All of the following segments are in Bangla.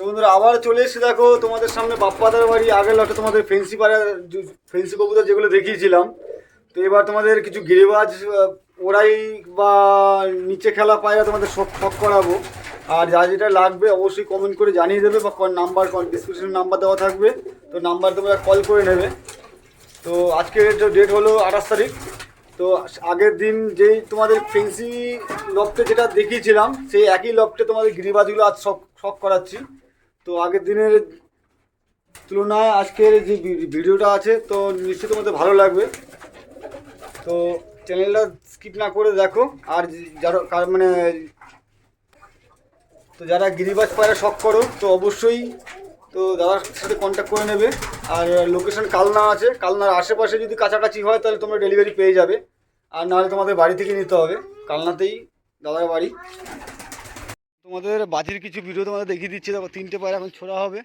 তো বন্ধুরা, আবার চলে এসে দেখো, তোমাদের সামনে বাপ্পাদার বাড়ি, আগের লটে তোমাদের ফেন্সি পাড়া ফেন্সি কবুতর যেগুলো দেখিয়েছিলাম। তো এবার তোমাদের কিছু গিরিবাজ ওরাই বা নিচে খেলা পায়রা তোমাদের শখ শখ করাবো। আর যা যেটা লাগবে অবশ্যই কমেন্ট করে জানিয়ে দেবে বা নাম্বার ডিসক্রিপশন নাম্বার দেওয়া থাকবে। তো নাম্বার তোমরা কল করে নেবে। তো আজকের ডেট হলো আঠাশ তারিখ। তো আগের দিন যেই তোমাদের ফেন্সি লকটে যেটা দেখিয়েছিলাম, সেই একই লকটে তোমাদের গিরিবাজগুলো আজ শখ শখ করাচ্ছি। তো আগের দিনের তুলনায় আজকের যে ভিডিওটা আছে, তো নিশ্চয়ই তোমাদের ভালো লাগবে। তো চ্যানেলটা স্কিপ না করে দেখো, আর যারা, কার- মানে তো যারা গিরিবাজ পায়রা শখ করো, তো অবশ্যই, তো দাদার সাথে কন্ট্যাক্ট করে নেবে। আর লোকেশন কালনা আছে, কালনার আশেপাশে যদি কাছাকাছি হয়, তাহলে তোমরা ডেলিভারি পেয়ে যাবে। আর নাহলে তোমাদের বাড়ি থেকে নিতে হবে। কালনাতেই দাদার বাড়ি। তোমাদের বাজির কিছু ভিডিও তোমাদের দেখিয়ে দিচ্ছি। দেখো তিনটে পায়রা এখন ছোড়া হবে।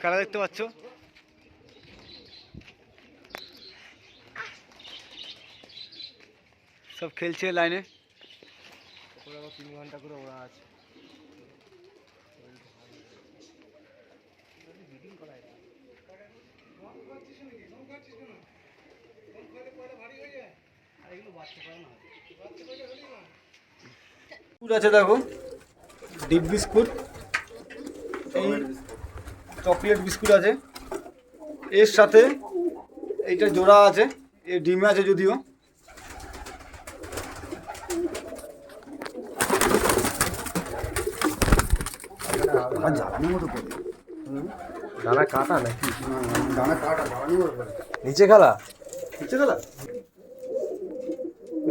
খেলা দেখতে পাচ্ছ? সব খেলছে লাইনে। তিন ঘণ্টা করে ওরা আছে। বিস্কুট আছে দেখো ডিপ বিস্কুট এই চকলেট বিস্কুট আছে। এর সাথে এইটা জোড়া আছে এর ডিমে আছে যদিও। দানা কাটা নাকি? দানা কাটা জ্বালানি করে। নিচে খেলা?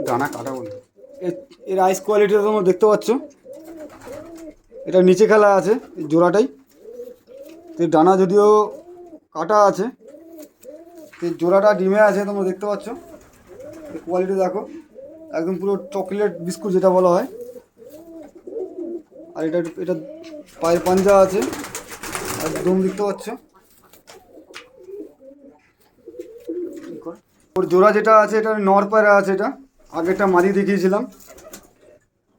দানা কাটা বলে। এর আইস কোয়ালিটিটা তোমরা দেখতে পাচ্ছ। এটা নিচে খেলা আছে জোড়াটাই। তো ডানা যদিও কাটা আছে তো জোড়াটা ডিমে আছে, তোমরা দেখতে পাচ্ছ। কোয়ালিটি দেখো, একদম পুরো চকলেট বিস্কুট যেটা বলা হয়। আর এটা এটা পায়ের পাঞ্জা আছে, একদম দেখতে পাচ্ছ। ওর জোড়া যেটা আছে, এটা নর পায়রা আছে এটা। আগেরটা মাদি দেখিয়েছিলাম।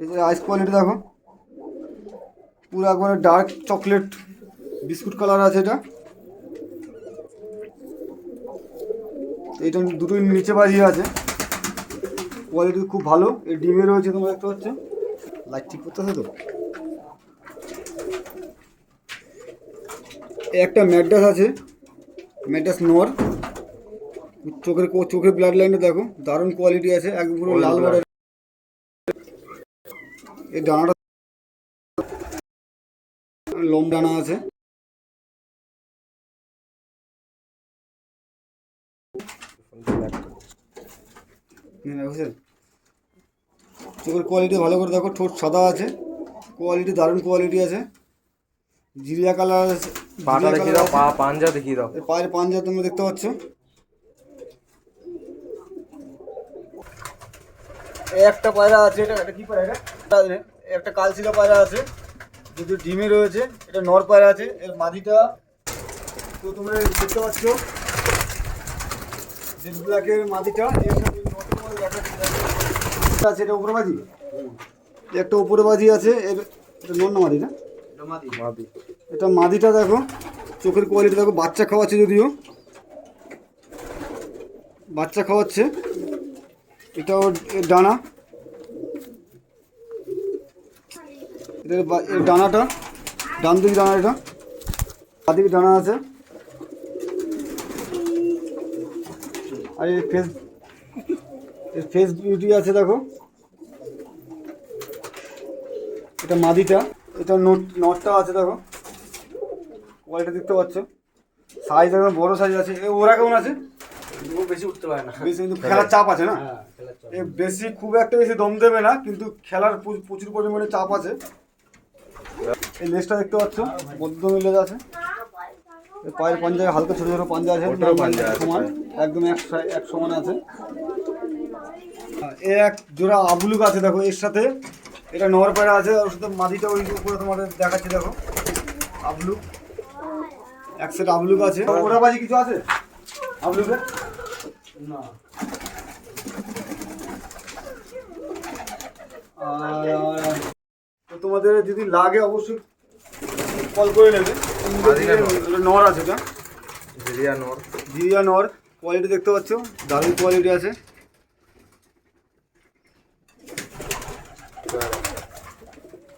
এই যে আইস কোয়ালিটি দেখো। পুরো একবারে ডার্ক চকলেট বিস্কুট কালার আছে এটা। এইটা দুটোই নিচে বাজিয়ে আছে। কোয়ালিটি খুব ভালো। এই ডিমে রয়েছে তোমরা দেখতে পাচ্ছ। লাইট ঠিক করতেছে তো? একটা ম্যাডাস আছে। ম্যাডাস নর। চোখের চোখের ব্লাড লাইনটা দেখো দারুণ কোয়ালিটি আছে একদম পুরো লাল বারের এই ডানাটা লম ডানা আছে। চোখের কোয়ালিটি ভালো করে দেখো ঠোঁট সাদা আছে। কোয়ালিটি দারুণ কোয়ালিটি আছে। জিরিয়া কালার আছে পাটা দেখিয়ে দাও পা পাঞ্জা দেখিয়ে দাও। পায়ের পাঞ্জা তোমরা দেখতে পাচ্ছ। একটা পায়রা আছে এটা এটা কি পায়রা এটা? একটা কালশিলা পায়রা আছে দুটো ডিমে রয়েছে এটা নর পায়রা আছে এর মাদিটা তো তোমরা দেখতে পাচ্ছ জেড ব্ল্যাকের মাদিটা। আছে এটা উপরে বাজি একটা উপরে বাজি আছে এর এটা নর না মাদি না? এটা মাদিটা দেখো চোখের কোয়ালিটি দেখো বাচ্চা খাওয়াচ্ছে যদিও বাচ্চা খাওয়াচ্ছে। এটা ওর এর ডানা। এটা বা- এর ডানাটা, ডান দিকে ডানা এটা বাদিকে ডানা আছে। আর এর ফেস এর ফেস বিউটি আছে, দেখো। এটা মাদিটা, এটা নোট, নটটা আছে, দেখো। কোয়ালিটি দেখতে পাচ্ছ। সাইজ একদম বড় সাইজ আছে। ওরা কেমন আছে? বেশি উঠতে পারে না। বেশি কিন্তু খেলার চাপ আছে না? এ বেশি খুব একটা বেশি দম দেবে না কিন্তু খেলার প্রচুর- পরিমাণে চাপ আছে। এই লেজটা দেখতে পাচ্ছ মধ্যম লেজ আছে। পায়ের পাঞ্জায় হালকা ছোট ছোট পাঞ্জা আছে সমান একদম এক এক সমান আছে। এ এক জোড়া আবলুক আছে দেখো এর সাথে। এটা নর পায়রা আছে আর ওর সাথে মাদিটা ওই উপরে তোমাদের দেখাচ্ছি দেখো। আবলুক। এক সেট আবলুক আছে। ওরা বাজি কিছু আছে? আবলুকে না তো তোমাদের যদি লাগে অবশ্যই কল করে নেবে নর। আছে এটা ভেরিয়া নর জিরিয়া নর কোয়ালিটি দেখতে পাচ্ছ দারুণ কোয়ালিটি আছে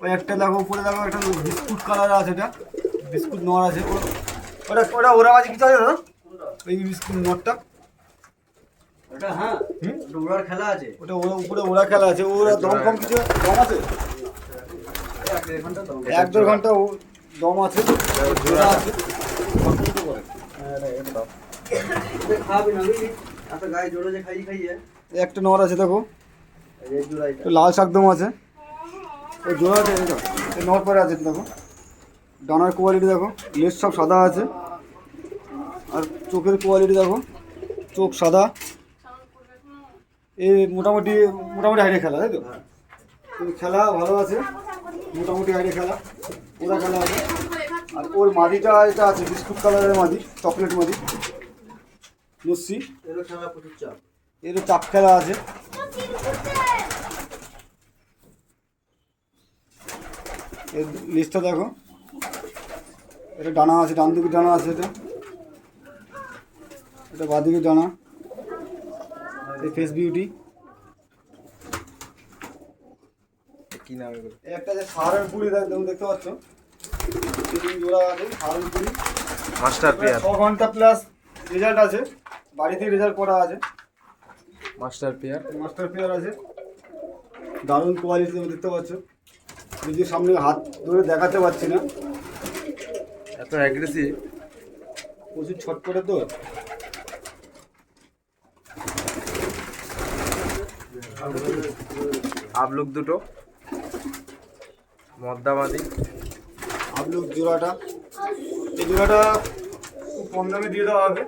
ওই একটা দেখো উপরে দেখো একটা বিস্কুট কালার আছে এটা বিস্কুট নর আছে ওটা ওটা ওরা মাঝে কিছু আছে দাদা বিস্কুট নরটা ওটা হ্যাঁ উড়ার খেলা আছে। ওটা ওরা উপরে ওরা খেলা আছে ওরা দম কম কিছু দম আছে? এক দেড় ঘণ্টা দম আছে। জোড়া আছে। এই একটা নর আছে দেখো। এই লাল শাকদম আছে। ওই জোড়া আছে দেখো নর পরে আছে দেখো। ডানার কোয়ালিটি দেখো। লেজ সব সাদা আছে। আর চোখের কোয়ালিটি দেখো। চোখ সাদা। এই মোটামুটি মোটামুটি হাইডে খেলা তাই তো? খেলা ভালো আছে। মোটামুটি হাইডে খেলা ওরা খেলা আছে। আর ওর মাদিটা এটা আছে বিস্কুট কালারের মাদি চকলেট মাদি লস্যি। এরও খেলা প্রচুর চাপ। এর চাপ খেলা আছে। এর লিস্টটা দেখো। এটা ডানা আছে ডান দিকে ডানা আছে এটা। এটা বাদিকে জানা। এই ফেস বিউটি কি নাম এগুলো? একটা যে দেখতে পাচ্ছ। তিন জোড়া আছে সাহারানপুরি মাস্টার পেয়ার ছ ঘণ্টা প্লাস রেজাল্ট আছে। বাড়িতে রেজাল্ট করা আছে। মাস্টার পেয়ার মাস্টার পেয়ার আছে। দারুণ কোয়ালিটি তুমি দেখতে পাচ্ছ। নিজের সামনে হাত ধরে দেখাতে পারছি না। এত অ্যাগ্রেসিভ প্রচুর ছটপটে তো। আবলুক দুটো মদ্দাবাদি। আবলুক জোড়াটা। এই জোড়াটা খুব কম দামে দিয়ে দেওয়া হবে।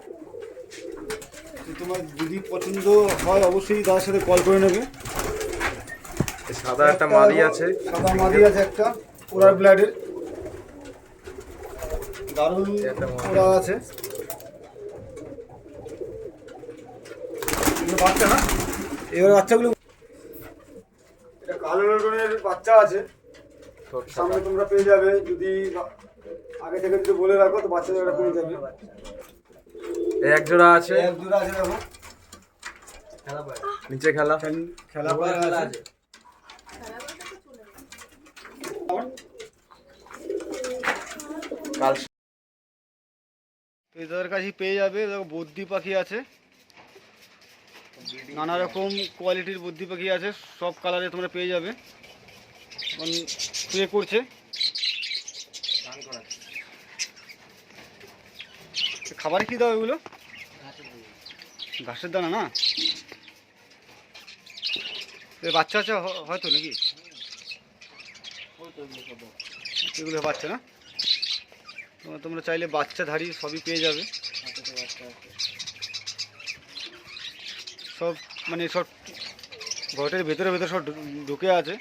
তোমার যদি পছন্দ হয় অবশ্যই তার সাথে কল করে নেবে। সাদা একটা মাদি আছে। সাদা মাদি আছে একটা ওরার ব্লাডের। দারুণ। ওরা আছে। বাচ্চা না? এবার বাচ্চাগুলো কালো রঙের বাচ্চা আছে সামনে তোমরা পেয়ে যাবে যদি আগে থেকে যদি বলে রাখো তো বাচ্চা জোড়া পেয়ে যাবে। এক জোড়া আছে। এক জোড়া আছে দেখো। খেলা পায় নিচে খেলা। খেল- খেলা আছে। কাল তো এদের কাছে পেয়ে যাবে দেখো বদ্যি পাখি আছে। নানা রকম কোয়ালিটির বুদ্ধি পাখি আছে, সব কালারে তোমরা পেয়ে যাবে। স্প্রে করছে। খাবারে কি দাও এগুলো? ঘাসের দানা না? বাচ্চা আছে হয়তো নাকি? এগুলো বাচ্চা না? তোমরা চাইলে বাচ্চা ধারি সবই পেয়ে যাবে। সব মানে সব ঘরের ভেতরে ভেতরে সব ঢুকে আছে।